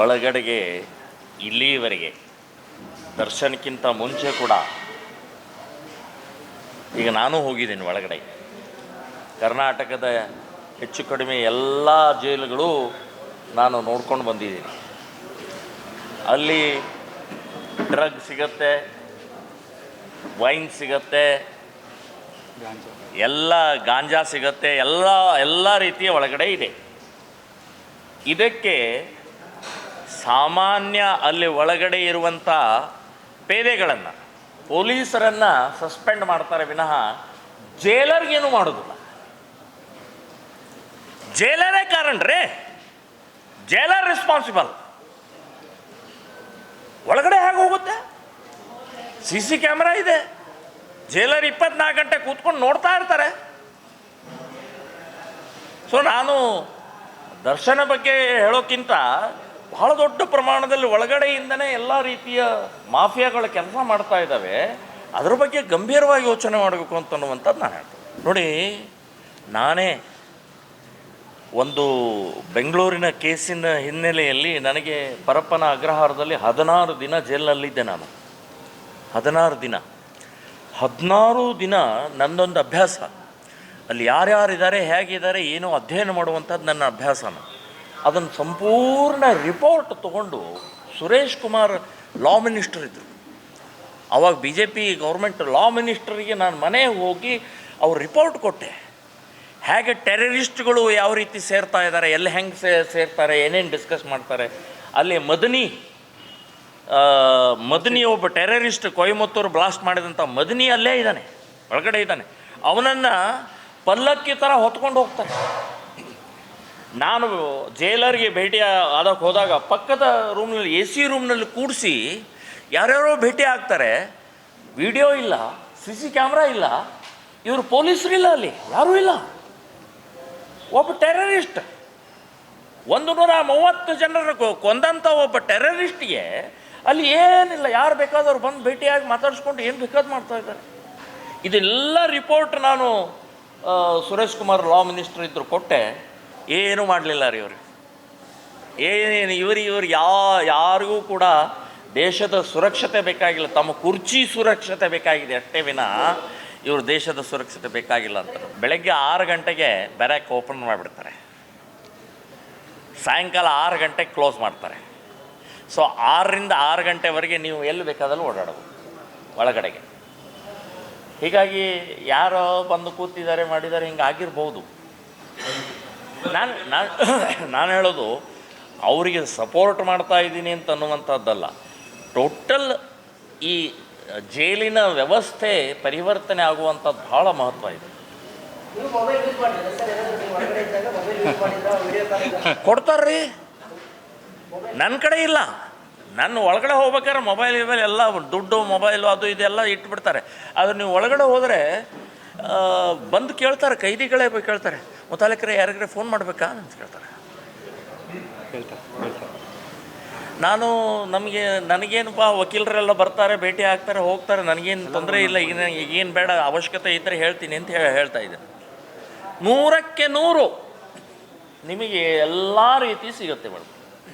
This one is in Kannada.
ಒಳಗಡೆಗೆ ಇಲ್ಲಿಯವರೆಗೆ ದರ್ಶನಕ್ಕಿಂತ ಮುಂಚೆ ಕೂಡ ಈಗ ನಾನು ಹೋಗಿದ್ದೀನಿ ಒಳಗಡೆ. ಕರ್ನಾಟಕದ ಹೆಚ್ಚು ಕಡಿಮೆ ಎಲ್ಲ ಜೈಲುಗಳು ನಾನು ನೋಡ್ಕೊಂಡು ಬಂದಿದ್ದೀನಿ. ಅಲ್ಲಿ ಡ್ರಗ್ ಸಿಗತ್ತೆ, ವೈನ್ ಸಿಗತ್ತೆ, ಎಲ್ಲ ಗಾಂಜಾ ಸಿಗತ್ತೆ, ಎಲ್ಲ ಎಲ್ಲ ರೀತಿಯ ಒಳಗಡೆ ಇದೆ. ಇದಕ್ಕೆ ಸಾಮಾನ್ಯ ಅಲ್ಲಿ ಒಳಗಡೆ ಇರುವಂಥ ಪೇದೆಗಳನ್ನು ಪೊಲೀಸರನ್ನು ಸಸ್ಪೆಂಡ್ ಮಾಡ್ತಾರೆ ವಿನಃ ಜೇಲರ್ಗೇನು ಮಾಡೋದಿಲ್ಲ ಜೈಲರೇ ಕಾರಣ ರೀ. ಜೈಲರ್ ರೆಸ್ಪಾನ್ಸಿಬಲ್ ಒಳಗಡೆ ಹೇಗೆ ಹೋಗುತ್ತೆ? ಸಿ ಸಿ ಕ್ಯಾಮ್ರಾ ಇದೆ. ಜೈಲರ್ ಇಪ್ಪತ್ನಾಲ್ಕು ಗಂಟೆ ಕೂತ್ಕೊಂಡು ನೋಡ್ತಾ ಇರ್ತಾರೆ. ಸೊ ನಾನು ದರ್ಶನ ಬಗ್ಗೆ ಹೇಳೋಕ್ಕಿಂತ ಬಹಳ ದೊಡ್ಡ ಪ್ರಮಾಣದಲ್ಲಿ ಒಳಗಡೆಯಿಂದನೇ ಎಲ್ಲ ರೀತಿಯ ಮಾಫಿಯಾಗಳ ಕೆಲಸ ಮಾಡ್ತಾ ಇದ್ದಾವೆ. ಅದ್ರ ಬಗ್ಗೆ ಗಂಭೀರವಾಗಿ ಯೋಚನೆ ಮಾಡಬೇಕು ಅಂತನ್ನುವಂಥದ್ದು ನಾನು ಹೇಳ್ತೇನೆ. ನೋಡಿ, ನಾನೇ ಒಂದು ಬೆಂಗಳೂರಿನ ಕೇಸಿನ ಹಿನ್ನೆಲೆಯಲ್ಲಿ ನನಗೆ ಪರಪ್ಪನ ಅಗ್ರಹಾರದಲ್ಲಿ ಹದಿನಾರು ದಿನ ಜೈಲಿನಲ್ಲಿದ್ದೆ ನಾನು. ಹದಿನಾರು ದಿನ. ಹದಿನಾರು ದಿನ ನನ್ನೊಂದು ಅಭ್ಯಾಸ. ಅಲ್ಲಿ ಯಾರ್ಯಾರಿದ್ದಾರೆ, ಹೇಗಿದ್ದಾರೆ, ಏನೋ ಅಧ್ಯಯನ ಮಾಡುವಂಥದ್ದು ನನ್ನ ಅಭ್ಯಾಸನ ಅದನ್ನು ಸಂಪೂರ್ಣ ರಿಪೋರ್ಟ್ ತಗೊಂಡು ಸುರೇಶ್ ಕುಮಾರ್ ಲಾ ಮಿನಿಸ್ಟರ್ ಇದ್ದರು ಅವಾಗ B J P government law ಮಿನಿಸ್ಟರಿಗೆ ನಾನು ಮನೆಗೆ ಹೋಗಿ ಅವ್ರ ರಿಪೋರ್ಟ್ ಕೊಟ್ಟೆ. ಹೇಗೆ ಟೆರರಿಸ್ಟ್ಗಳು ಯಾವ ರೀತಿ ಸೇರ್ತಾ ಇದ್ದಾರೆ ಎಲ್ಲಿ ಹೆಂಗೆ ಸೇ, ಸೇರ್ತಾರೆ, ಏನೇನು ಡಿಸ್ಕಸ್ ಮಾಡ್ತಾರೆ. ಅಲ್ಲಿ ಮದನಿ ಮದನಿ ಒಬ್ಬ ಟೆರರಿಸ್ಟ್ ಕೊಯಮತ್ತೂರು ಬ್ಲಾಸ್ಟ್ ಮಾಡಿದಂಥ ಮದನಿ ಅಲ್ಲೇ ಇದ್ದಾನೆ, ಒಳಗಡೆ ಇದ್ದಾನೆ. ಅವನನ್ನು ಪಲ್ಲಕ್ಕಿ ಥರ ಹೊತ್ಕೊಂಡು ಹೋಗ್ತಾರೆ ನಾನು ಜೈಲರ್ಗೆ ಭೇಟಿ ಆದಕ್ಕೆ ಹೋದಾಗ ಪಕ್ಕದ ರೂಮ್ನಲ್ಲಿ ಎ ಸಿ ರೂಮ್ನಲ್ಲಿ ಕೂಡಿಸಿ ಯಾರ್ಯಾರೋ ಭೇಟಿ ಆಗ್ತಾರೆ. ವಿಡಿಯೋ ಇಲ್ಲ, ಸಿ ಸಿ ಕ್ಯಾಮ್ರಾ ಇಲ್ಲ, ಇವರು ಪೊಲೀಸರು ಇಲ್ಲ ಅಲ್ಲಿ, ಯಾರೂ ಇಲ್ಲ. ಒಬ್ಬ ಟೆರರಿಸ್ಟ್. ಒಂದು ನೂರ ಮೂವತ್ತು ಜನರ ಕೊಂದಂಥ ಒಬ್ಬ ಟೆರರಿಸ್ಟ್ಗೆ ಅಲ್ಲಿ ಏನಿಲ್ಲ, ಯಾರು ಬೇಕಾದವ್ರು ಬಂದು ಭೇಟಿಯಾಗಿ ಮಾತಾಡಿಸ್ಕೊಂಡು ಏನು ಬೇಕಾದ ಮಾಡ್ತಾ ಇದ್ದಾರೆ. ಇದೆಲ್ಲ ರಿಪೋರ್ಟ್ ನಾನು ಸುರೇಶ್ ಕುಮಾರ್, ಲಾ ಮಿನಿಸ್ಟರ್ ಇದ್ರು ಕೊಟ್ಟೆ. ಏನೂ ಮಾಡಲಿಲ್ಲ ರೀ ಇವರು. ಏನೇನು ಇವರು ಇವರು ಯಾ, ಯಾರಿಗೂ ಕೂಡ ದೇಶದ ಸುರಕ್ಷತೆ ಬೇಕಾಗಿಲ್ಲ. ತಮ್ಮ ಕುರ್ಚಿ ಸುರಕ್ಷತೆ ಬೇಕಾಗಿದೆ ಅಷ್ಟೇ ವಿನ. ಇವರು ದೇಶದ ಸುರಕ್ಷತೆ ಬೇಕಾಗಿಲ್ಲ ಅಂತ ಬೆಳಗ್ಗೆ ಆರು ಗಂಟೆಗೆ ಬ್ಯಾರಕ್ ಓಪನ್ ಮಾಡಿಬಿಡ್ತಾರೆ. ಸಾಯಂಕಾಲ ಆರು ಗಂಟೆಗೆ ಕ್ಲೋಸ್ ಮಾಡ್ತಾರೆ. ಸೊ ಆರರಿಂದ ಆರು ಗಂಟೆವರೆಗೆ ನೀವು ಎಲ್ಲಿ ಬೇಕಾದಲ್ಲಿ ಓಡಾಡಬಹುದು. ಒಳಗಡೆಗೆ. ಹೀಗಾಗಿ ಯಾರೋ ಬಂದು ಕೂತಿದ್ದಾರೆ, ಮಾಡಿದ್ದಾರೆ ಹಿಂಗೆ ಆಗಿರ್ಬೋದು ನಾನು ನಾನು ನಾನು ಹೇಳೋದು ಅವರಿಗೆ ಸಪೋರ್ಟ್ ಮಾಡ್ತಾ ಇದ್ದೀನಿ ಅಂತ ಅನ್ನುವಂಥದ್ದಲ್ಲ. ಟೋಟಲ್ ಈ ಜೈಲಿನ ವ್ಯವಸ್ಥೆ ಪರಿವರ್ತನೆ ಆಗುವಂಥದ್ದು ಭಾಳ ಮಹತ್ವ ಇದೆ. ಕೊಡ್ತಾರ್ರಿ. ನನ್ನ ಕಡೆ ಇಲ್ಲ. ನನ್ನ ಒಳಗಡೆ ಹೋಗ್ಬೇಕಾದ್ರೆ ಮೊಬೈಲ್ ಎಲ್ಲ ದುಡ್ಡು ಮೊಬೈಲು ಅದು ಇದೆಲ್ಲ ಇಟ್ಬಿಡ್ತಾರೆ. ಆದರೆ ನೀವು ಒಳಗಡೆ ಹೋದರೆ ಬಂದು ಕೇಳ್ತಾರೆ, ಕೈದಿಗಳೇ ಕೇಳ್ತಾರೆ. ಮುತಾಲಿಕರೇ ಯಾರಿಗರೆ ಫೋನ್ ಮಾಡಬೇಕಾ ಅಂತ ಕೇಳ್ತಾರೆ. ನಾನು ನಮಗೆ ನನಗೇನಪ್ಪ ವಕೀಲರೆಲ್ಲ ಬರ್ತಾರೆ, ಭೇಟಿ ಆಗ್ತಾರೆ, ಹೋಗ್ತಾರೆ, ನನಗೇನು ತೊಂದರೆ ಇಲ್ಲ, ಈಗ ಈಗೇನು ಬೇಡ, ಅವಶ್ಯಕತೆ ಇದ್ದರೆ ಹೇಳ್ತೀನಿ ಅಂತ ಹೇಳಿ ಹೇಳ್ತಾ ಇದ್ದೇನೆ. ನೂರಕ್ಕೆ ನೂರು ನಿಮಗೆ ಎಲ್ಲ ರೀತಿ ಸಿಗುತ್ತೆ ಮೇಡಮ್